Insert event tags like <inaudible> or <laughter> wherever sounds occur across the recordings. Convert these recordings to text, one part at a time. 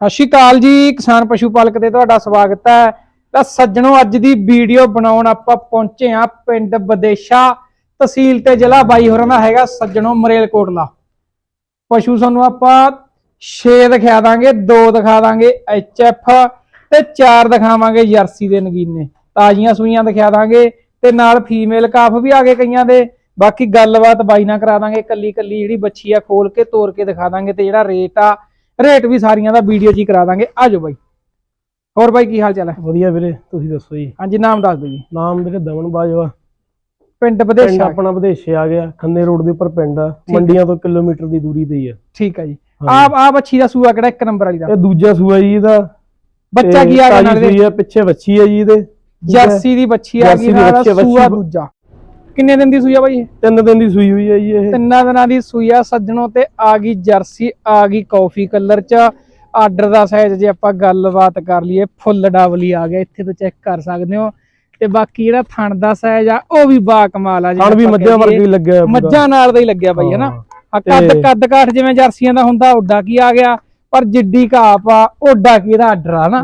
ਸਤਿ ਸ਼੍ਰੀ ਅਕਾਲ ਜੀ, ਕਿਸਾਨ ਪਸ਼ੂ ਪਾਲਕ ਤੇ ਤੁਹਾਡਾ ਸਵਾਗਤ ਹੈ। ਤਾਂ ਸੱਜਣੋ, ਅੱਜ ਦੀ ਵੀਡੀਓ ਬਣਾਉਣ ਆਪਾਂ ਪਹੁੰਚੇ ਆ ਪਿੰਡ ਬਦੇਸ਼ਾ ਤਹਿਸੀਲ ਤੇ ਜ਼ਿਲ੍ਹਾ ਬਾਈ ਹੋਰਾਂ ਦਾ ਹੈਗਾ ਸੱਜਣੋ ਮਰੇਲਕੋਟਲਾ। ਪਸ਼ੂ ਸਾਨੂੰ ਆਪਾਂ 6 ਦਿਖਾ ਦਾਂਗੇ 2 ਦਿਖਾ ਦਾਂਗੇ ਐਚ ਐਫ ਤੇ 4 ਦਿਖਾਵਾਂਗੇ ਜਰਸੀ ਦੇ ਨਗੀਨੇ। ਤਾਜ਼ੀਆਂ ਸੂਈਆਂ ਦਿਖਾ ਦਾਂਗੇ ਤੇ ਨਾਲ ਫੀਮੇਲ ਕਾਫ ਵੀ ਆ ਗਏ ਕਈਆਂ ਦੇ। ਬਾਕੀ ਗੱਲਬਾਤ ਬਾਈ ਨਾਲ ਕਰਾ ਦਾਂਗੇ ਕੱਲੀ ਕੱਲੀ ਜਿਹੜੀ ਬੱਚੀ ਆ ਖੋਲ ਕੇ ਤੋੜ ਕੇ ਦਿਖਾ ਦਾਂਗੇ ਤੇ ਜਿਹੜਾ ਰੇਟ ਆ ਰੇਟ ਵੀ ਸਾਰੀਆਂ ਦਾ ਵੀਡੀਓ 'ਚ ਹੀ ਕਰਾ ਦਾਂਗੇ। ਆਜੋ ਬਾਈ। ਹੋਰ ਬਾਈ ਕੀ ਹਾਲ ਚਾਲ ਹੈ? ਵਧੀਆ ਵੀਰੇ ਤੁਸੀਂ ਦੱਸੋ ਜੀ? ਹਾਂਜੀ ਨਾਮ ਦੱਸ ਦਿਓ ਜੀ। ਨਾਮ ਵੀਰੇ ਦਮਨ ਬਾਜਵਾ। ਪਿੰਡ ਪਿੰਡ ਬਦੇਸ਼ਾ ਆਪਣਾ ਵਿਦੇਸ਼ੇ ਆ ਗਿਆ ਖੰਨੇ ਰੋਡ ਦੇ ਉੱਪਰ ਪਿੰਡ ਆ। ਹੈ। ਮੰਡੀਆਂ ਤੋਂ ਕਿਲੋਮੀਟਰ ਦੀ ਦੂਰੀ ਤੇ ਹੀ ਆ। ਠੀਕ ਹੈ ਜੀ। ਹਾਂਜੀ। ਆ ਆ ਬੱਚੀ ਦਾ ਸੂਆ ਕਿਹੜਾ ਇੱਕ ਨੰਬਰ ਵਾਲੀ ਦਾ? ਇਹ ਦੂਜਾ ਸੂਆ ਜੀ ਇਹਦਾ। ਬੱਚਾ ਕੀ ਆ ਗਿਆ ਨਾਲ ਸੂਈ ਦੇ ਆ ਪਿੱਛੇ ਵੱਛੀ ਆ ਜੀ ਇਹਦੇ। ਜਰਸੀ ਦੀ ਬੱਚੀ ਆ ਜਰਸੀ ਗਈ ਦੀ ਨਾਲ ਬੱਚੀ ਆ, ਸੂਆ ਦੂਜਾ। ਕਿੰਨੇ ਦਿਨ ਦੀ ਸੂਈ ਆ ਬਾਈ ਇਹ? ਤਿੰਨ ਦਿਨ ਦੀ ਸੂਈ ਹੋਈ ਆ ਜੀ ਇਹ ਤਿੰਨਾਂ ਦਿਨਾਂ ਦੀ ਸੂਈ ਆ ਸੱਜਣੋ ਤੇ ਆ ਗਈ ਜਰਸੀ ਆ ਗਈ ਕਾਫੀ ਕਲਰ ਚ ਆਰਡਰ ਦਾ ਸਾਈਜ਼ ਜੇ ਆਪਾਂ ਗੱਲਬਾਤ ਕਰ ਲਈਏ ਫੁੱਲ ਡਬਲੀ ਆ ਗਿਆ ਇੱਥੇ ਤੋਂ ਚੈੱਕ ਕਰ ਸਕਦੇ ਹੋ ਤੇ ਬਾਕੀ ਜਿਹੜਾ ਥਣ ਦਾ ਸਾਈਜ਼ ਆ ਉਹ ਵੀ ਬਾ ਕਮਾਲ ਆ ਹਣ ਵੀ ਆਪਾਂ ਮੱਝਾਂ ਵਰਗੀ। ਲੱਗਿਆ। ਮੱਝਾਂ ਨਾਲ ਦਾ ਹੀ ਲੱਗਿਆ ਬਾਈ ਹਨਾ ਹਾਂ। ਆ ਕੱਦ ਕੱਦ ਕਾਠ ਜਿਵੇਂ ਜਰਸੀਆਂ ਦਾ ਹੁੰਦਾ ਓਡਾ ਕੀ ਆ ਗਿਆ ਪਰ ਜਿੱਡੀ ਘਾਪ ਆ ਓਡਾ ਕੀ ਇਹਦਾ ਆਰਡਰ ਆ ਨਾ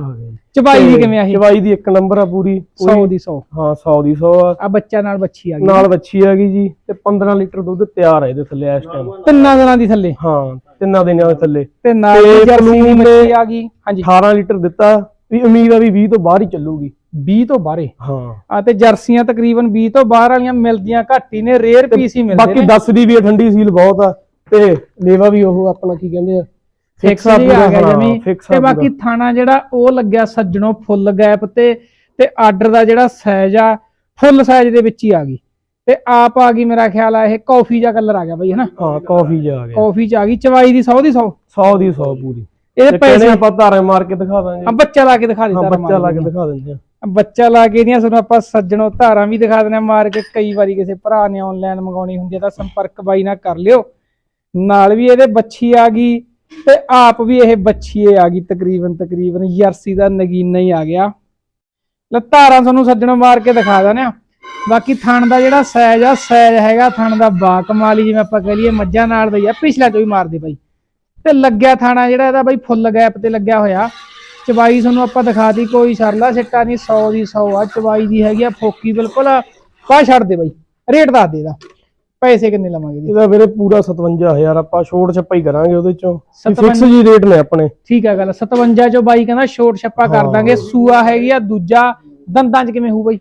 ਚਬਾਈ ਦੀ ਕਿਵੇਂ ਆ ਇਹ? ਚਬਾਈ ਦੀ ਇੱਕ ਨੰਬਰ ਆ ਪੂਰੀ 100 ਦੀ 100 ਹਾਂ 100 ਦੀ 100 ਆ। ਆ ਬੱਚਾ ਨਾਲ ਬੱਚੀ ਆ ਗਈ। ਨਾਲ ਵੱਛੀ ਆ ਗਈ ਜੀ ਤੇ 15 ਲੀਟਰ ਦੁੱਧ ਤਿਆਰ ਆ ਇਹਦੇ ਥੱਲੇ ਇਸ ਟਾਈਮ ਤਿੰਨਾਂ ਦਿਨਾਂ ਦੀ ਥੱਲੇ? ਹਾਂ ਤਿੰਨਾਂ ਦਿਨਾਂ ਦੇ ਥੱਲੇ। ਤੇ ਨਾਲ ਜਰਸੀ ਦੀ ਬੱਚੀ ਦੇ- ਆ ਗਈ। ਹਾਂਜੀ। 18 ਲੀਟਰ ਦਿੱਤਾ ਵੀ ਉਮੀਦ ਆ ਵੀ 20 ਤੋਂ ਬਾਹਰ ਹੀ ਚੱਲੂਗੀ। 20 ਤੋਂ ਬਾਹਰੇ ਹਾਂ? ਆ ਤੇ ਜਰਸੀਆਂ ਤਕਰੀਬਨ 20 ਤੋਂ ਬਾਹਰ ਵਾਲੀਆਂ ਮਿਲਦੀਆਂ ਘੱਟ ਹੀ ਨੇ ਰੇਅਰ ਪੀਸ ਹੀ ਮਿਲਦੇ ਬਾਕੀ ਨੇ। ਦੱਸਦੀ ਵੀ ਠੰਡੀ ਸੀਲ ਬਹੁਤ ਆ ਤੇ ਲੇਵਾ ਵੀ ਉਹ ਆਪਣਾ ਕੀ ਕਹਿੰਦੇ ਆ ਫਿਕਸ ਆ ਜੀ ਆ ਗਿਆ ਹਾਂ, ਜਮੀ। ਤੇ ਬਾਕੀ। ਥਾਣਾ ਜਿਹੜਾ ਉਹ ਲੱਗਿਆ ਸੱਜਣੋਂ ਫੁੱਲ ਗੈਪ ਤੇ ਤੇ ਆਰਡਰ ਦਾ ਜਿਹੜਾ ਸਾਈਜ਼ ਆ ਫੁੱਲ ਸਾਈਜ਼ ਦੇ ਵਿੱਚ ਹੀ ਆ ਗਈ। ਤੇ ਆਪ ਆ ਗਈ ਮੇਰਾ ਖਿਆਲ ਆ ਇਹ ਕਾਫੀ ਜਿਹਾ ਕਲਰ ਆ ਗਿਆ ਬਈ ਹਨਾ? ਹਾਂ ਕਾਫੀ ਜਾ ਆ ਗਿਆ। ਕਾਫੀ ਚ ਆ ਗਈ ਚਵਾਈ ਦੀ 100 ਦੀ 100 100 ਦੀ 100 ਪੂਰੀ। ਇਹਦੇ ਤੇ ਪੈਸੇ ਆਪਾਂ ਧਾਰੇ ਮਾਰ ਕੇ ਦਿਖਾ ਦਾਂਗੇ? ਆ ਬੱਚਾ ਲਾ ਕੇ ਦਿਖਾ ਹਾਂ ਦਿੱਤਾ ਬੱਚਾ ਲਾ ਕੇ ਦਿਖਾ ਦਿੰਦੇ ਆ ਬੱਚਾ ਲਾ ਕੇ ਦੀਆਂ ਸਾਨੂੰ ਆਪਾਂ ਸੱਜਣੋਂ ਧਾਰਾਂ ਵੀ ਦਿਖਾ ਦਿੰਦੇ ਆ ਮਾਰ ਕੇ। ਕਈ ਵਾਰੀ ਕਿਸੇ ਭਰਾ ਨੇ ਆਨਲਾਈਨ ਮੰਗਾਉਣੀ ਹੁੰਦੀ ਹੈ ਤਾਂ ਸੰਪਰਕ ਬਾਈ ਨਾਲ ਕਰ ਲਿਓ। ਨਾਲ ਵੀ ਇਹਦੇ ਬੱਚੀ ਆ ਗਈ। ਤੇ ਆਪ ਵੀ ਇਹ ਬੱਚੀਏ ਆ ਗਈ ਤਕਰੀਬਨ ਤਕਰੀਬਨ ਜਰਸੀ ਦਾ ਨਗੀਨਾ ਹੀ ਆ ਗਿਆ। ਲੈ ਧਾਰਾਂ ਤੁਹਾਨੂੰ ਸੱਜਣ ਮਾਰ ਕੇ ਦਿਖਾ ਦਿੰਦੇ ਆ। ਬਾਕੀ ਥਣ ਦਾ ਜਿਹੜਾ ਸਾਈਜ਼ ਆ, ਸਾਈਜ਼ ਹੈਗਾ ਥਣ ਦਾ ਬਾ, ਕਮਾਲੀ ਜਿਵੇਂ ਆਪਾਂ ਕਹ ਲਈਏ ਮੱਝਾਂ ਨਾਲ ਦਾ ਹੀ ਆ, ਪਿਛਲਾ ਚੋਂ ਵੀ ਮਾਰਦੇ ਬਾਈ। ਤੇ ਲੱਗਿਆ ਥਾਣਾ ਜਿਹੜਾ ਇਹਦਾ ਬਾਈ ਫੁੱਲ ਗੈਪ ਤੇ ਲੱਗਿਆ ਹੋਇਆ। ਚਬਾਈ ਤੁਹਾਨੂੰ ਆਪਾਂ ਦਿਖਾਤੀ ਕੋਈ ਸਰਲਾ ਸਿੱਟਾ ਨਹੀਂ 100 ਦੀ 100 ਆ, ਚਬਾਈ ਦੀ ਹੈਗੀ ਆ ਫੋਕੀ ਬਿਲਕੁਲ। ਪਾ ਛੱਡ ਦੇ ਬਾਈ, ਰੇਟ ਦੱਸ ਦੇ ਇਹਦਾ। ਪੈਸੇ ਕਿੰਨੇ ਲਵਾਂਗੇ ਜੀ? ਇਹਦਾ ਵੀਰੇ ਪੂਰਾ 57000 ਆਪਾਂ ਛੋਟ ਛੱਪਾ ਹੀ ਕਰਾਂਗੇ ਉਹਦੇ ਚੋਂ। ਫਿਕਸ ਜੀ ਰੇਟ ਨੇ ਆਪਣੇ। ਠੀਕ ਹੈ ਗੱਲ 57 ਚੋਂ ਬਾਈ ਕਹਿੰਦਾ ਛੋਟ ਛੱਪਾ ਕਰ। ਦਾਂਗੇ। ਸੂਆ ਹੈਗੀ ਆ ਦੂਜਾ ਦੰਦਾਂ 'ਚ ਕਿਵੇਂ ਹੋਊ ਬਾਈ?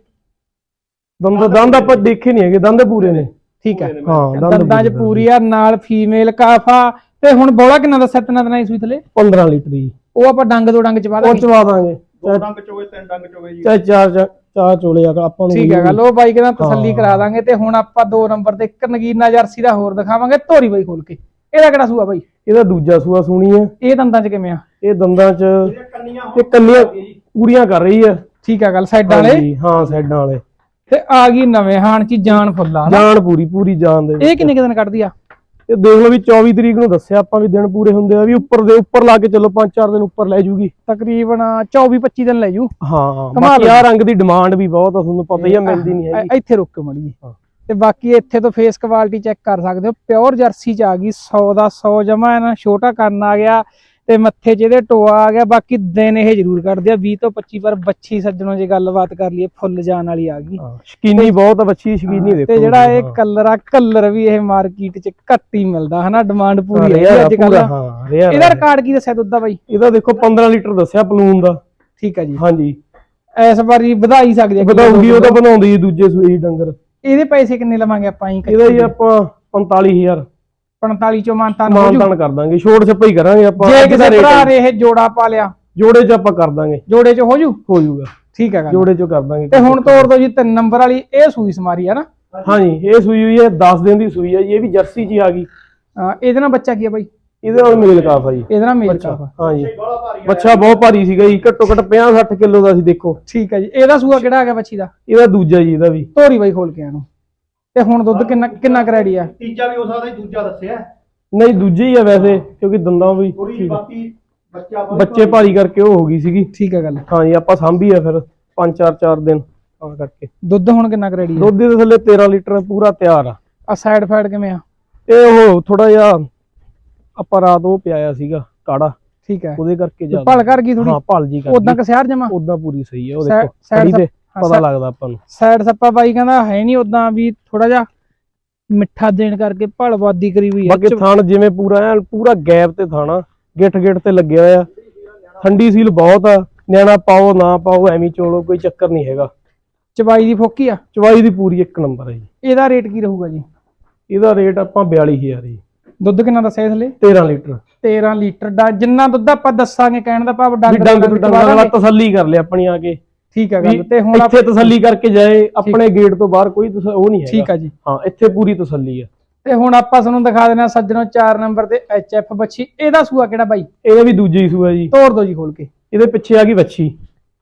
ਦੰਦ ਦੰਦ ਆਪਾਂ ਦੇਖੇ ਨਹੀਂ ਹੈਗੇ ਦੰਦ ਪੂਰੇ ਨੇ। ਠੀਕ ਹੈ ਹਾਂ ਦੰਦਾਂ 'ਚ ਪੂਰੀ ਆ ਨਾਲ ਫੀਮੇਲ ਕਾਫਾ। ਤੇ ਹੁਣ ਬੋਲਾ ਕਿੰਨਾ ਦਾ ਸੱਤਨਾ ਦਿਨਾਂ ਦੀ ਸੂਈ ਥਲੇ? 15 ਲੀਟਰ ਦੀ ਉਹ ਆਪਾਂ ਡੰਗ ਦੋ ਡੰਗ ਚ ਪਾ ਉਹ ਦਾਂਗੇ ਚਵਾ ਦਾਂਗੇ। ਦੋ ਡੰਗ ਚੋਵੇ ਤਿੰਨ ਡੰਗ ਚੋਵੇ ਜੀ। ਚਾਹੇ ਚਾਰ ਚਾਰ ਚੋਲੇ ਆ ਆਪਾਂ ਨੂੰ ਠੀਕ ਹੈ ਗੱਲ ਉਹ ਬਾਈ ਕਹਿੰਦਾ ਤਸੱਲੀ ਹਾਂ। ਕਰਾ ਦਾਂਗੇ ਤੇ ਹੁਣ ਆਪਾਂ ਦੋ ਨੰਬਰ ਤੇ ਇੱਕ ਨਗੀਨਾ ਜਰਸੀ ਦਾ ਹੋਰ ਦਿਖਾਵਾਂਗੇ ਧੋਰੀ ਬਾਈ ਖੋਲ ਕੇ। ਇਹਦਾ ਕਿਹੜਾ ਸੂਆ ਬਾਈ? ਇਹਦਾ ਦੂਜਾ ਸੂਆ ਸੁਣੀ ਆ। ਇਹ ਦੰਦਾਂ 'ਚ ਕਿਵੇਂ ਆ? ਇਹ ਦੰਦਾਂ 'ਚ ਇਹ ਕੰਨੀਆਂ ਪੂਰੀਆਂ ਕਰ ਰਹੀ ਆ। ਠੀਕ ਹੈ ਗੱਲ ਸਾਈਡਾਂ ਵਾਲੇ? ਹਾਂਜੀ, ਹਾਂ ਸਾਈਡਾਂ ਵਾਲੇ। ਤੇ ਆ ਗਈ ਨਵੇਂ ਹਾਣ ਚ ਜਾਨ ਫੁੱਲਾ ਜਾਨ ਪੂਰੀ ਪੂਰੀ ਜਾਨ ਦੇ ਇਹ ਕਿੰਨੇ ਕੁ ਦਿਨ ਕੱਢਦੀ ਆ? ਇਹ ਦੇਖ ਲਓ ਵੀ 24 ਤਰੀਕ ਨੂੰ ਦੱਸਿਆ ਆਪਾਂ ਵੀ ਦਿਨ ਪੂਰੇ ਹੁੰਦੇ ਆ ਵੀ ਉੱਪਰ ਦੇ ਉੱਪਰ ਲਾ ਕੇ ਚੱਲੋ 5-4 ਦਿਨ ਉੱਪਰ ਲੈ ਜੂਗੀ। ਤਕਰੀਬਨ 24 25 ਦਿਨ ਲੈ ਜੂ। ਹਾਂ ਬਾਕੀ ਆ ਰੰਗ ਦੀ ਡਿਮਾਂਡ ਵੀ ਬਹੁਤ ਆ ਤੁਹਾਨੂੰ ਪਤਾ ਹੀ ਆ ਮਿਲਦੀ ਨਹੀਂ ਹੈਗੀ। ਇੱਥੇ ਰੁਕ ਕੇ ਮੜੀ। ਤੇ ਬਾਕੀ ਇੱਥੇ ਤੋਂ ਫੇਸ ਕੁਆਲਿਟੀ ਚੈੱਕ ਕਰ ਸਕਦੇ ਹੋ। ਪਿਓਰ ਜਰਸੀ ਚ ਆ ਗਈ 100 ਦਾ 100 ਜਮਾ ਨਾ ਛੋਟਾ ਕੰਨ ਆ ਗਿਆ। ਤੇ ਮੱਥੇ 'ਚ ਇਹਦੇ ਟੋਆ ਆ ਗਿਆ ਬਾਕੀ ਦਿਨ ਇਹ ਜ਼ਰੂਰ ਕੱਢਦੇ ਆ 20 ਤੋਂ 25 ਪਰ ਬੱਚੀ ਸੱਜਣੋਂ ਜੇ ਗੱਲਬਾਤ ਕਰ ਲਈਏ ਫੁੱਲ ਜਾਨ ਵਾਲੀ ਆ ਗਈ। ਸ਼ਕੀਨੀ ਬਹੁਤ ਆ ਬੱਚੀ ਸ਼ਕੀਨੀ ਦੇਖੋ ਤੇ ਜਿਹੜਾ ਇਹ। ਕਲਰ ਆ ਕਲਰ ਵੀ ਇਹ ਮਾਰਕੀਟ 'ਚ ਘੱਟ ਹੀ ਮਿਲਦਾ ਹਨਾ? ਡਿਮਾਂਡ ਪੂਰੀ ਹਾਂ, ਅੱਜ ਕੱਲ ਇਹਦਾ। ਰਿਕਾਰਡ ਕੀ ਦੱਸਿਆ ਦੁੱਧ ਦਾ ਬਾਈ? ਇਹਦਾ ਦੇਖੋ 15 ਲੀਟਰ ਦੱਸਿਆ ਪਲੂਨ ਦਾ। ਠੀਕ ਆ ਜੀ। ਹਾਂਜੀ। ਇਸ ਵਾਰੀ ਵਧਾਈ ਸਕਦੇ ਆ। ਵਧਾਉਂਗੀ ਉਹ ਤਾਂ ਬਣਾਉਂਦੀ ਦੂਜੇ ਸੂਈ ਡੰਗਰ। ਇਹਦੇ ਪੈਸੇ ਕਿੰਨੇ ਲਵਾਂਗੇ ਆਪਾਂ ਇਹਦਾ ਹੀ ਆਪਾਂ 45000 45 ਚੋਂ ਮਾਨਤਾ ਹੋ ਜੂ। ਮਾਨਤਾਨ ਕਰ ਦਾਂਗੇ ਛੋੜ ਛੱਪਾ ਹੀ ਕਰਾਂਗੇ ਆਪਾਂ ਜੇ ਕਿਸੇ ਭਰਾ ਨੇ ਇਹ ਜੋੜਾ ਪਾ ਲਿਆ ਜੋੜੇ 'ਚ ਆਪਾਂ ਕਰ ਦਾਂਗੇ। ਜੋੜੇ 'ਚ ਹੋ ਜੂ? ਹੋ ਜਾਊਗਾ ਠੀਕ ਹੈ ਗੱਲ। ਜੋੜੇ 'ਚ ਕਰ ਦਾਂਗੇ। ਤੇ ਹੁਣ ਤੋੜ ਦੋ ਜੀ ਤਿੰਨ ਨੰਬਰ ਵਾਲੀ ਇਹ ਸੂਈ ਸਮਾਰੀ ਆ ਨਾ। ਹਾਂਜੀ ਇਹ ਸੂਈ ਹੋਈ ਹੈ 10 ਦਿਨ ਦੀ ਸੂਈ ਹੈ ਜੀ ਇਹ ਵੀ ਜਰਸੀ 'ਚ ਹੀ ਆ ਗਈ। ਅਹ ਇਹਦੇ ਨਾਲ ਬੱਚਾ ਕੀ ਆ ਬਾਈ? ਇਹਦੇ ਨਾਲ ਮੇਲ ਕਾਫ ਆ ਜੀ। ਇਹਦੇ ਨਾਲ ਮੇਲ ਕਾਫ ਹਾਂਜੀ। ਬੜਾ ਭਾਰੀ ਬੱਚਾ ਬਹੁਤ ਭਾਰੀ ਸੀਗਾ ਜੀ ਘੱਟੋ ਘੱਟ 50 60 ਕਿਲੋ ਦਾ ਸੀ ਦੇਖੋ। ਠੀਕ ਹੈ ਜੀ ਇਹਦਾ ਸੂਆ ਕਿਹੜਾ ਆ ਗਿਆ ਬੱਚੀ ਦਾ? ਇਹਦਾ ਦੂਜਾ ਜੀ ਇਹਦਾ ਵੀ। ਧੋਰੀ ਬਾਈ ਖੋਲ ਕੇ ਆਣੋ ਤੇ ਹੁਣ ਦੁੱਧ ਕਿੰਨਾ ਕਿੰਨਾ ਕਰੈਡੀ ਆ? ਤੀਜਾ ਵੀ ਹੋ ਸਕਦਾ ਜੀ ਦੂਜਾ ਦੱਸਿਆ। ਨਹੀਂ ਦੂਜੇ ਹੀ ਆ ਵੈਸੇ ਕਿਉਂਕਿ ਦੰਦਾਂ ਵੀ ਥੋੜੀ ਜਿਹੀ ਬਾਕੀ ਬੱਚਾ ਬਹੁਤ ਬੱਚੇ ਭਾਰੀ। ਕਰਕੇ ਉਹ ਹੋ ਗਈ ਸੀਗੀ। ਠੀਕ ਹੈ ਗੱਲ। ਹਾਂਜੀ ਆਪਾਂ ਸਾਂਭੀ ਆ ਫਿਰ 5-4 4 ਦਿਨ ਤਾਂ ਕਰਕੇ। ਦੁੱਧ ਹੁਣ ਕਿੰਨਾ ਕਰੈਡੀ ਆ? ਦੁੱਧ ਦੇ ਥੱਲੇ 13 ਲੀਟਰ ਪੂਰਾ ਤਿਆਰ ਆ। ਆ ਸਾਈਡ ਫਾਈਡ ਕਿਵੇਂ ਆ? ਇਹ ਉਹ ਥੋੜਾ ਜਿਹਾ ਆਪਾਂ ਰਾਤ ਉਹ ਪਿਆਇਆ ਸੀਗਾ ਕਾੜਾ। ਠੀਕ ਹੈ ਉਹਦੇ ਕਰਕੇ ਜ਼ਿਆਦਾ। ਭਲ ਕਰ ਗਈ ਥੋੜੀ ਹਾਂ ਭਲ ਜੀ ਕਰ ਉਦਾਂ ਕਿ ਸ਼ਹਿਰ ਜਮਾ? ਉਦਾਂ ਪੂਰੀ ਸਹੀ ਹੈ ਉਹ ਦੇਖੋ ਸਾਈਡ ਤੇ। ਹਾਂ, ਪਤਾ ਲੱਗਦਾ ਆਪਾਂ ਨੂੰ। ਸਾਈਡ ਸੱਪਾ ਬਾਈ ਕਹਿੰਦਾ ਹੈ ਨਹੀਂ ਉਦਾਂ ਵੀ ਥੋੜਾ ਜਿਹਾ ਮਿੱਠਾ ਦੇਣ ਕਰਕੇ ਭਲਵਾਦੀ ਕਰੀ ਹੋਈ ਆ ਬਾਕੀ ਥਣ ਜਿਵੇਂ ਪੂਰਾ ਐਨ ਪੂਰਾ ਗੈਪ ਤੇ ਥਾਣਾ ਗਿੱਠ ਗਿੱਠ ਤੇ ਲੱਗਿਆ ਹੋਇਆ ਠੰਡੀ ਸੀਲ ਬਹੁਤ ਆ ਨਿਆਣਾ ਪਾਓ ਨਾ ਪਾਓ ਐਵੇਂ ਹੀ ਚੋਲੋ ਕੋਈ ਚੱਕਰ ਨਹੀਂ ਹੈਗਾ। ਚਬਾਈ ਦੀ ਫੋਕੀ ਆ? ਚਵਾਈ ਦੀ ਪੂਰੀ ਇੱਕ ਨੰਬਰ ਹੈ ਜੀ। ਇਹਦਾ ਰੇਟ ਕੀ ਰਹੂਗਾ ਜੀ? ਇਹਦਾ ਰੇਟ ਆਪਾਂ 42000 ਜੀ। ਦੁੱਧ ਕਿੰਨਾ ਦੱਸਿਆ ਇਸ ਲਈ? 13 ਲੀਟਰ। 13 ਲੀਟਰ ਦਾ ਜਿੰਨਾ ਦੁੱਧ ਆਪਾਂ ਦੱਸਾਂਗੇ ਕਹਿਣ ਦਾ ਭਾਵ ਡੰਗ ਡੰਗ ਵਾਲਾ। ਤਸੱਲੀ ਕਰ ਲਿਆ ਆਪਣੀ ਆ ਕੇ। ਠੀਕ ਹੈ ਗੱਲ ਤੇ ਹੁਣ ਇੱਥੇ ਤਸੱਲੀ ਕਰਕੇ ਜਾਏ ਆਪਣੇ ਗੇਟ ਤੋਂ ਬਾਹਰ ਕੋਈ ਉਹ ਨਹੀਂ ਹੈਗਾ। ਠੀਕ ਆ ਜੀ। ਹਾਂ ਇੱਥੇ ਪੂਰੀ ਤਸੱਲੀ ਆ ਤੇ ਹੁਣ ਆਪਾਂ ਤੁਹਾਨੂੰ ਦਿਖਾ ਦੇਣਾ ਸੱਜਣੋ 4 ਨੰਬਰ ਤੇ ਐਫ ਬੱਚੀ ਇਹਦਾ ਸੂਆ ਕਿਹੜਾ ਬਾਈ? ਇਹਦਾ ਵੀ ਦੂਜੇ ਹੀ ਸੂਆ ਜੀ। ਤੋੜ ਦੋ ਜੀ ਖੋਲ ਕੇ। ਇਹਦੇ ਪਿੱਛੇ ਆ ਗਈ ਇਹਦੇ ਬੱਚੀ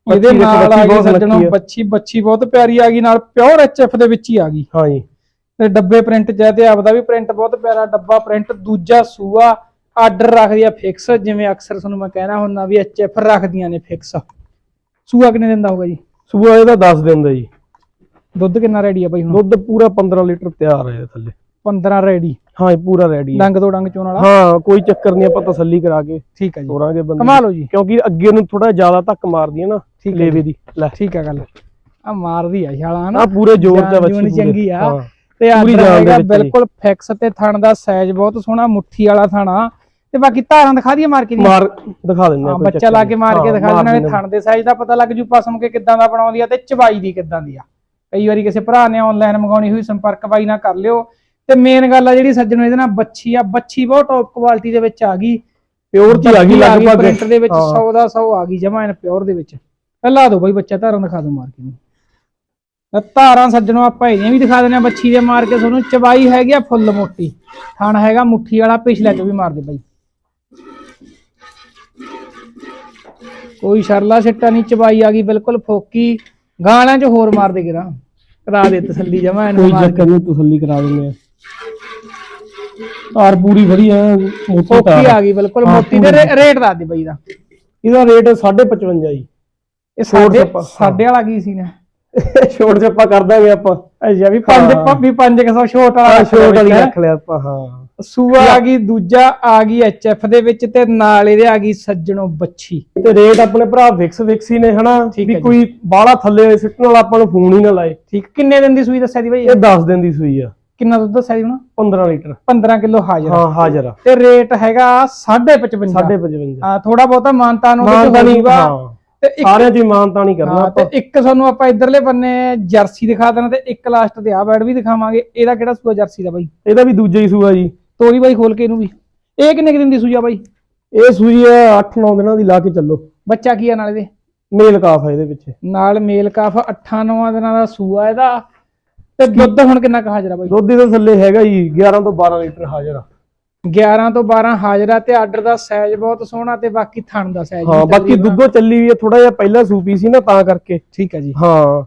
ਦੇਖੋ, ਨਾਲ ਆ ਗਈ ਸੱਜਣੋ। ਬੱਚੀ ਬੱਚੀ ਬਹੁਤ ਪਿਆਰੀ ਆ ਗਈ ਨਾਲ ਪਿਓਰ ਐਫ ਦੇ ਵਿੱਚ ਹੀ ਆ ਗਈ। ਹਾਂ ਜੀ। ਤੇ ਡੱਬੇ ਪ੍ਰਿੰਟ ਚ ਹੈ ਤੇ ਆਪਦਾ ਵੀ ਪ੍ਰਿੰਟ ਬਹੁਤ ਪਿਆਰਾ ਡੱਬਾ ਪ੍ਰਿੰਟ ਦੂਜਾ ਸੂਆ ਆਰਡਰ ਰੱਖਦੀ ਆ ਫਿਕਸ ਜਿਵੇਂ ਅਕਸਰ ਤੁਹਾਨੂੰ ਮੈਂ ਕਹਿਣਾ ਹੁੰਦਾ ਵੀ ਐਫ ਰੱਖਦੀਆਂ ਨੇ ਫਿਕਸ ਸੂਆ ਕਿੰਨੇ ਦਿੰਦਾ ਹੋਗਾ ਜੀ? ਸੂਆ ਇਹਦਾ 10 ਦਿੰਦਾ ਜੀ। ਦੁੱਧ ਕਿੰਨਾ ਰੈਡੀ ਆ ਬਾਈ ਹੁਣ? ਦੁੱਧ ਪੂਰਾ 15 ਲੀਟਰ ਤਿਆਰ ਹੈ ਥੱਲੇ। 15 ਰੈਡੀ ਹਾਂ ਇਹ ਪੂਰਾ ਰੈਡੀ ਹੈ ਡੰਗ ਤੋਂ ਡੰਗ ਚੋਣ ਵਾਲਾ? ਹਾਂ ਕੋਈ ਚੱਕਰ ਨਹੀਂ ਆਪਾਂ ਤਸੱਲੀ ਕਰਾ ਕੇ ਠੀਕ ਹੈ ਜੀ। ਤੋਰਾਂਗੇ ਬੰਦੇ ਕਮਾ ਲਓ ਜੀ। ਕਿਉਂਕਿ ਅੱਗੇ ਨੂੰ ਥੋੜਾ ਜ਼ਿਆਦਾ ਧੱਕ ਮਾਰਦੀ ਹੈ ਨਾ ਹੈ ਲੇਵੇ ਦੀ। ਲੈ। ਠੀਕ ਹੈ ਗੱਲ। ਆ ਮਾਰਦੀ ਆ ਛਾਲਾ ਹਨਾ। ਆ ਪੂਰੇ ਜ਼ੋਰ ਤੇ ਵੱਛੀ। ਚੰਗੀ ਆ। ਹਾਂ। ਤੇ ਦੇ ਜੀ। ਬਿਲਕੁਲ ਫਿਕਸ ਤੇ ਥਣ ਦਾ ਸਾਈਜ਼ ਬਹੁਤ ਸੋਹਣਾ ਮੁੱਠੀ ਵਾਲਾ ਥਾਣਾ ਤੇ ਬਾਕੀ ਧਾਰਾਂ ਦਿਖਾ ਦਈਏ ਮਾਰ ਕੇ ਦੀਆਂ? ਮਾਰ ਦਿਖਾ ਦਿੰਦੇ ਆ ਕੋਈ ਬੱਚਾ ਲਾ ਕੇ ਮਾਰ ਕੇ ਦਿਖਾ ਦਿੰਦੇ ਆ। ਥਣ ਦੇ ਸਾਈਜ਼ ਦਾ ਪਤਾ ਲੱਗ ਜੂ ਪਸਮ ਕੇ ਕਿੱਦਾਂ ਦਾ ਬਣਾਉਂਦੀ ਆ ਤੇ ਚਬਾਈ ਦੀ ਕਿੱਦਾਂ ਦੀ ਆ। ਕਈ ਵਾਰੀ ਕਿਸੇ ਭਰਾ ਨੇ ਆਨਲਾਈਨ ਮੰਗਾਉਣੀ ਹੋਈ ਸੰਪਰਕ ਬਾਈ ਨਾਲ ਕਰ ਲਿਓ। ਤੇ ਮੇਨ ਗੱਲ ਆ ਜਿਹੜੀ ਸੱਜਣੋ ਇਹਦੇ ਨਾਲ ਬੱਚੀ ਆ ਬੱਚੀ ਬਹੁਤ ਟੌਪ ਕੁਆਲਿਟੀ ਦੇ ਵਿੱਚ ਆ ਗਈ। ਪਿਓਰ ਚ ਆ ਗਈ ਲਗਭਗ। ਪ੍ਰਿੰਟ ਦੇ ਵਿੱਚ ਹਾਂ। 100 ਦਾ 100 ਆ ਗਈ ਜਮਾ ਐਨ ਪਿਓਰ ਦੇ ਵਿੱਚ। ਲਾ ਦੋ ਬਾਈ ਬੱਚਾ ਧਾਰਾਂ ਦਿਖਾ ਦੋ ਮਾਰ ਕੇ ਨੂੰ। ਧਾਰਾਂ ਸੱਜਣੋ ਆਪਾਂ ਇਹਦੀਆਂ ਵੀ ਦਿਖਾ ਦਿੰਦੇ ਆ ਬੱਚੀ ਦੇ ਮਾਰ ਕੇ ਤੁਹਾਨੂੰ। ਚਬਾਈ ਹੈਗੀ ਆ ਫੁੱਲ ਮੋਟੀ। ਥਣ ਹੈਗਾ ਮੁੱਠੀ ਵਾਲਾ ਪਿਛਲੇ ਚ ਵੀ ਮਾਰ ਦੇ ਬਾਈ। ਕੋਈ ਸ਼ਰਲਾ ਸਿੱਟਾ ਨਹੀਂ ਚਬਾਈ ਆ ਗਈ ਬਿਲਕੁਲ ਫੋਕੀ। ਗਾਲਾਂ ਚ ਹੋਰ ਮਾਰ ਦੇ ਗਿਰਾ ਕਰਾ ਦੇ ਤਸੱਲੀ ਜਮਾ ਇਹਨੂੰ ਕੋਈ ਮਾਰ ਕੇ ਚੱਕਰ ਨਹੀਂ ਤਸੱਲੀ ਕਰਾ ਦਿੰਦੇ ਆ। ਤਾਰ ਪੂਰੀ ਵਧੀਆ ਮੋਟੀ ਫੋਕੀ ਤਾਰ ਆ ਗਈ ਬਿਲਕੁਲ ਹਾਂ, ਮੋਟੀ। ਦੇ ਰੇ- ਰੇਟ ਦੱਸ ਦੇ ਬਾਈ ਦਾ। ਇਹਦਾ ਰੇਟ 55 ਜੀ। ਇਹ ਛੋਟ ਸਾਡੇ। ਸਾਡੇ ਵਾਲਾ ਕੀ ਸੀ ਨਾ <laughs> ਛੋਟ ਆਪਾਂ ਕਰ ਦਾਂਗੇ ਆਪਾਂ। ਅੱਛਾ ਵੀ ਪੰਜ ਹਾਂ। ਵੀ 500 ਛੋਟ ਵਾਲਾ ਛੋਟ ਵਾਲੀ ਰੱਖ ਲਿਆ ਆਪਾਂ ਹਾਂ। ਸੂਆ ਆ ਗਈ ਦੂਜਾ ਆ ਗਈ ਐਚਐਫ ਦੇ ਵਿੱਚ ਤੇ ਨਾਲ ਇਹਦੇ ਆ ਗਈ ਸੱਜਣੋ ਬੱਚੀ ਤੇ ਰੇਟ ਆਪਣੇ ਭਰਾ ਫਿਕਸ ਫਿਕਸ ਹੀ ਨੇ ਹਨਾ ਵੀ ਜੀ। ਕੋਈ ਬਾਹਲਾ ਥੱਲੇ ਸਿੱਟਣ ਵਾਲਾ ਆਪਾਂ ਨੂੰ ਫੋਨ ਹੀ ਨਾ ਲਾਏ। ਠੀਕ ਕਿੰਨੇ ਦਿਨ ਦੀ ਸੂਈ ਦੱਸਿਆ ਦੀ ਬਾਈ? ਇਹ 10 ਦਿਨ ਦੀ ਸੂਈ ਆ। ਕਿੰਨਾ ਦੁੱਧ ਦੱਸਿਆ ਦੀ ਹੁਣ 15 ਲੀਟਰ। 15 ਕਿਲੋ ਹਾਜ਼ਰ। ਹਾਂ ਹਾਜ਼ਰ। ਤੇ ਰੇਟ ਹੈਗਾ 55 55 ਹਾਂ ਥੋੜਾ ਬਹੁਤਾ ਮਾਨਤਾ ਨੂੰ ਨਹੀਂ ਹੋਊਗਾ। ਤੇ ਇੱਕ ਸਾਰਿਆਂ ਹੀ ਮਾਨਤਾ ਨਹੀਂ ਕਰਨਾ ਹਾਂ, ਤੇ ਆਪਾਂ। ਇੱਕ ਤੁਹਾਨੂੰ ਆਪਾਂ ਇਧਰਲੇ ਬੰਨੇ ਜਰਸੀ ਦਿਖਾ ਦੇਣਾ ਤੇ ਇੱਕ ਲਾਸਟ ਤੇ ਆ ਬੈਡ ਵੀ ਦਿਖਾਵਾਂਗੇ। ਇਹਦਾ ਕਿਹੜਾ ਸੂਆ ਜਰਸੀ ਦਾ ਬਾਈ? ਇਹਦਾ ਵੀ ਦੂਜਾ ਹੀ ਸੂਆ ਜੀ। ਤੋਰੀ ਬਾਈ ਖੋਲ ਕੇ ਇਹਨੂੰ ਵੀ। ਇਹ ਕਿੰਨੇ ਕੁ ਦਿਨ ਦੀ ਸੂਈ ਆ ਬਾਈ? ਇਹ ਸੂਈ ਆ 8-9 ਦਿਨਾਂ ਦੀ ਲਾ ਕੇ ਚੱਲੋ। ਬੱਚਾ ਕੀ ਆ ਨਾਲ ਇਹਦੇ ਮੇਲ ਕਾਫ ਆ ਇਹਦੇ ਪਿੱਛੇ ਨਾਲ ਮੇਲ ਕਾਫ 8-9 ਦਿਨਾਂ ਦਾ ਸੂਆ ਇਹਦਾ। ਤੇ ਦੁੱਧ ਹੁਣ ਕਿੰਨਾ ਕੁ ਹਾਜ਼ਰ ਆ ਬਾਈ? ਦੁੱਧ ਇਹਦੇ ਥੱਲੇ ਹੈਗਾ ਜੀ 11 ਤੋਂ 12 ਲੀਟਰ ਹਾਜ਼ਰ ਆ। 11 ਤੋਂ 12 ਹਾਜ਼ਰ ਆ ਤੇ ਆਰਡਰ ਦਾ ਸਾਈਜ਼ ਬਹੁਤ ਸੋਹਣਾ ਤੇ ਬਾਕੀ ਥਣ ਦਾ ਸਾਈਜ਼ ਹਾਂ ਬਾਕੀ ਦੁੱਧੋਂ ਚੱਲੀ ਵੀ ਥੋੜਾ ਜਿਹਾ ਪਹਿਲਾਂ ਸੂਪੀ ਸੀ ਨਾ ਤਾਂ ਕਰਕੇ। ਠੀਕ ਹੈ ਜੀ। ਹਾਂ।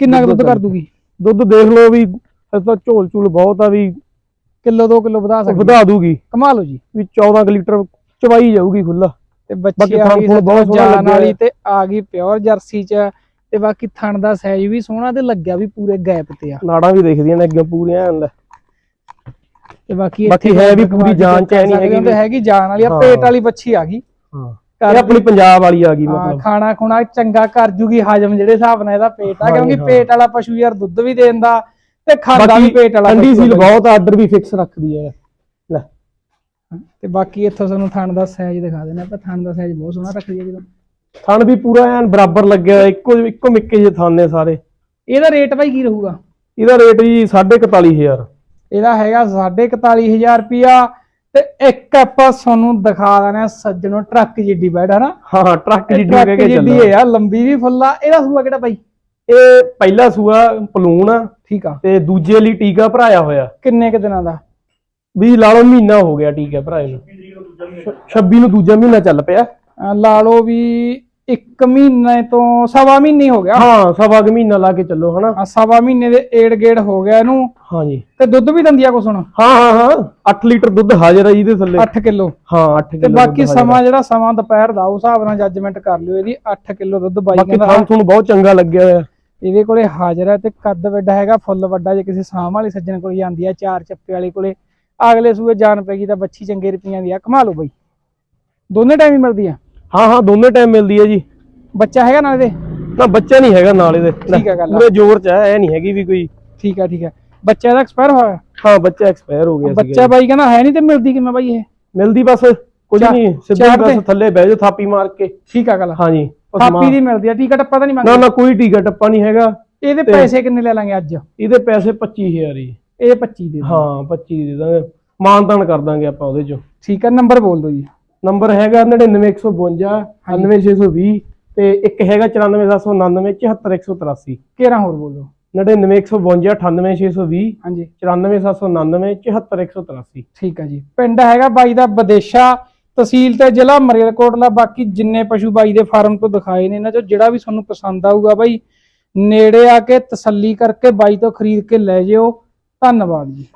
ਕਿੰਨਾ ਕੁ ਦੁੱਧ ਕਰ ਦੂਗੀ? ਦੁੱਧ ਦੇਖ ਲਓ ਵੀ ਤਾਂ ਝੋਲ ਝੂਲ ਬਹੁਤ ਆ ਵੀ ਕਿਲੋ 2 ਕਿਲੋ ਵਧਾ ਸਕਦੀ। ਵਧਾ ਦੂਗੀ। ਕਮਾ ਲਓ ਜੀ। ਵੀ 14 ਕੁ ਲੀਟਰ ਚਵਾਈ ਜਾਊਗੀ ਖੁੱਲਾ ਤੇ ਬੱਚੀ ਆ ਗਈ ਬਹੁਤ ਸੋਹਣਾ ਵਾਲੀ ਤੇ ਆ ਗਈ ਪਿਓਰ ਜਰਸੀ ਚ। ਤੇ ਬਾਕੀ ਥਣ ਦਾ ਸਾਈਜ਼ ਵੀ ਸੋਹਣਾ ਤੇ ਲੱਗਿਆ ਵੀ ਪੂਰੇ ਗੈਪ ਤੇ ਆ। ਨਾੜਾਂ ਵੀ ਦਿਖਦੀਆਂ ਨੇ ਅੱਗੇ ਪੂਰੀਆਂ ਐਨ ਲੈ। ਤੇ ਬਾਕੀ ਬਾਕੀ ਹੈ ਵੀ ਪੂਰੀ ਜਾਨ ਚ ਹੈ ਨੀ ਸਕਦੇ ਹੋ ਹੈਗੀ ਤੇ ਹੈਗੀ ਜਾਨ ਵਾਲੀ ਆ। ਪੇਟ ਵਾਲੀ ਬੱਚੀ ਆ ਗਈ। ਹਾਂ। ਇਹ ਆਪਣੀ ਪੰਜਾਬ ਵਾਲੀ ਆ ਗਈ ਮਤਲਬ। ਖਾਣਾ ਖੁਣਾ ਚੰਗਾ ਕਰ ਜੂਗੀ ਹਜਮ ਜਿਹੜੇ ਹਿਸਾਬ ਨਾਲ ਇਹਦਾ ਪੇਟ ਆ ਕਿਉਂਕਿ। ਪੇਟ ਵਾਲਾ ਪਸ਼ੂ ਯਾਰ ਦੁੱਧ ਵੀ ਦੇਂਦਾ ਤੇ ਖਾਂਦਾ ਵੀ ਪੇਟ ਵਾਲਾ ਠੰਡੀ ਸੀਲ। ਬਹੁਤ ਆਰਡਰ ਵੀ ਫਿਕਸ ਰੱਖਦੀ ਹੈ ਲੈ। ਤੇ ਬਾਕੀ ਇੱਥੋਂ ਤੁਹਾਨੂੰ ਥਣ ਦਾ ਸਾਈਜ਼ ਦਿਖਾ ਦੇਣਾ ਆਪਾਂ ਥਣ ਦਾ ਸਾਈਜ਼ ਬਹੁਤ ਸੋਹਣਾ ਰੱਖਦੀ ਹੈ ਜਦੋਂ। ਥਣ ਵੀ ਪੂਰਾ ਐਨ ਬਰਾਬਰ ਲੱਗਿਆ ਇੱਕੋ ਇੱਕੋ ਮਿੱਕੇ ਜਿਹੇ ਥਣ ਨੇ ਸਾਰੇ। ਇਹਦਾ ਰੇਟ ਭਾਈ ਕੀ ਰਹੂਗਾ? ਇਹਦਾ ਰੇਟ ਜੀ 41500 ਇਹਦਾ ਹੈਗਾ 41500 ਰੁਪਿਆ ਤੇ ਇੱਕ ਆਪਾਂ ਤੁਹਾਨੂੰ ਦਿਖਾ ਦੇਣਾ ਸੱਜਣੋ ਟਰੱਕ ਜਿੱਡੀ ਬੈਡ ਹੈ ਨਾ। ਹਾਂ ਟਰੱਕ ਜਿੱਡੀ ਹੈ। ਲੰਬੀ ਵੀ ਫੁੱਲਾ ਇਹਦਾ ਸੂਆ ਕਿਹੜਾ ਭਾਈ ਇਹ ਪਹਿਲਾ ਸੂਆ ਪਲੂਣ ਆ ਠੀਕ ਆ। ਤੇ ਦੂਜੇ ਲਈ ਟੀਕਾ ਭਰਾਇਆ ਹੋਇਆ। ਕਿੰਨੇ ਕੁ ਦਿਨਾਂ ਦਾ? ਵੀ ਲਾ ਲਓ ਮਹੀਨਾ ਹੋ ਗਿਆ ਟੀਕਾ ਭਰਾਏ ਨੂੰ। 26 ਨੂੰ ਦੂਜਾ ਮਹੀਨਾ ਚੱਲ ਪਿਆ। ਅਹ ਲਾ ਲਓ ਵੀ ਇੱਕ ਮਹੀਨੇ ਤੋਂ ਸਵਾ ਮਹੀਨੇ ਹੀ ਗਿਆ। ਹਾਂ ਸਵਾ ਕੁ ਮਹੀਨਾ ਲਾ ਕੇ ਚੱਲੋ ਹਨਾ। ਆ ਸਵਾ ਮਹੀਨੇ ਦੇ ਏੜ ਗੇੜ ਹੋ ਗਿਆ ਇਹਨੂੰ। ਹਾਂਜੀ। ਤੇ ਦੁੱਧ ਵੀ ਦਿੰਦੀ ਆ ਕੁਛ ਹੁਣ? ਹਾਂ ਹਾਂ ਹਾਂ। 8 ਲੀਟਰ ਦੁੱਧ ਹਾਜ਼ਰ ਆ ਜਿਹਦੇ ਥੱਲੇ। 8 ਕਿਲੋ। ਹਾਂ 8 ਤੇ ਕਿਲੋ ਬਾਕੀ ਸਮਾਂ ਜਿਹੜਾ ਸਮਾਂ ਦੁਪਹਿਰ ਦਾ ਉਸ ਹਿਸਾਬ ਨਾਲ ਜੱਜਮੈਂਟ ਕਰ ਲਿਓ ਇਹਦੀ। 8 ਕਿਲੋ ਦੁੱਧ ਬਾਈ ਬਾਕੀ ਕਹਿੰਦਾ ਥਾਂ ਤੁਹਾਨੂੰ ਬਹੁਤ ਚੰਗਾ ਲੱਗਿਆ ਹੋਇਆ। ਇਹਦੇ ਕੋਲੇ ਹਾਜ਼ਰ ਹੈ ਤੇ ਕੱਦ ਵੱਡਾ ਹੈਗਾ ਫੁੱਲ ਵੱਡਾ ਜੇ ਕਿਸੇ ਸਾਂਭ ਵਾਲੀ ਸੱਜਣ ਕੋਲ ਜਾਂਦੀ ਆ ਚਾਰ ਚੱਪੇ ਵਾਲੇ ਕੋਲੇ ਅਗਲੇ ਸੂਏ ਜਾਨ ਪੈਗੀ ਤਾਂ ਬੱਚੀ ਚੰਗੇ ਰੁਪਈਆਂ ਦੀ ਆ ਕਮਾ ਲਓ ਬਈ। ਦੋਨੇ ਟਾਈਮ ਹੀ ਮਿਲਦੀ ਆ? ਹਾਂ ਹਾਂ ਦੋਨੇ ਟਾਈਮ ਮਿਲਦੀ ਹੈ ਜੀ। ਬੱਚਾ ਹੈਗਾ ਨਾਲ ਇਹਦੇ? ਨਾ ਬੱਚਾ ਨਹੀਂ ਹੈਗਾ ਨਾਲ ਇਹਦੇ। ਠੀਕ ਹੈ ਗੱਲ ਆ। ਪੂਰੇ ਜ਼ੋਰ ਚ ਹੈ ਇਹ ਨਹੀਂ ਹੈਗੀ ਵੀ ਕੋਈ। ਠੀਕ ਆ ਠੀਕ ਆ। ਬੱਚਾ ਇਹਦਾ ਐਕਸਪਾਇਰ ਹੋਇਆ? ਹਾਂ ਬੱਚਾ ਐਕਸਪਾਇਰ ਹੋ ਗਿਆ ਸੀਗਾ ਬੱਚਾ ਬਾਈ ਕਹਿੰਦਾ ਹੈ ਨਹੀਂ ਤੇ ਮਿਲਦੀ ਕਿਵੇਂ ਬਾਈ ਇਹ? ਮਿਲਦੀ ਬਸ ਕੁਝ ਨਹੀਂ ਸਿੱਧੇ ਬਸ? ਥੱਲੇ ਬਹਿ ਜਾਓ ਥਾਪੀ ਮਾਰ ਕੇ। ਠੀਕ ਆ ਗੱਲ ਹਾਂਜੀ। ਉਹ ਥਾਪੀ ਸਮਾਨ- ਦੀ ਮਿਲਦੀ ਆ ਟਿਕਟ ਪਤਾ ਨਹੀਂ ਨਾ ਮੰਗਦੇ। ਨਾ ਕੋਈ ਟੀਕਾ ਟੱਪਾ ਨਹੀਂ ਹੈਗਾ। ਇਹਦੇ ਪੈਸੇ ਕਿੰਨੇ ਲੈ ਲਾਂਗੇ ਅੱਜ? ਇਹਦੇ ਪੈਸੇ 25000 ਹੀ। ਇਹ 25 ਦੇ ਦਿਓ। ਹਾਂ 25 ਦੇ ਦਾਂਗੇ। ਮਾਨਤਾਨ ਕਰ ਦਾਂਗੇ ਆਪਾਂ ਉਹਦੇ ਚੋਂ। ਠੀਕ ਆ ਨੰਬਰ ਬੋਲ ਦਿਓ ਜੀ। ਨੰਬਰ ਹੈਗਾ 99152 99620 ਤੇ ਇੱਕ ਹੈਗਾ 94799 74183 ਕਿਹੜਾ ਹੋਰ ਬੋਲ ਦਿਓ? 99152 98620 ਹਾਂਜੀ। 94799 74183 ਠੀਕ ਆ ਜੀ। ਪਿੰਡ ਹੈਗਾ ਬਾਈ ਦਾ ਵਿਦੇਸ਼ਾ। ਤਹਿਸੀਲ ਤੇ ਜ਼ਿਲ੍ਹਾ ਮਰੇਲਕੋਟਲਾ, ਬਾਕੀ ਜਿੰਨੇ ਪਸ਼ੂ ਬਾਈ ਦੇ ਫਾਰਮ ਤੋਂ ਦਿਖਾਏ ਨੇ ਇਹਨਾਂ ਚੋਂ ਜਿਹੜਾ ਵੀ ਤੁਹਾਨੂੰ ਪਸੰਦ ਆਊਗਾ ਬਾਈ, ਨੇੜੇ ਆ ਕੇ ਤਸੱਲੀ ਕਰਕੇ ਬਾਈ ਤੋਂ ਖਰੀਦ ਕੇ ਲੈ ਜਿਓ। ਧੰਨਵਾਦ ਜੀ।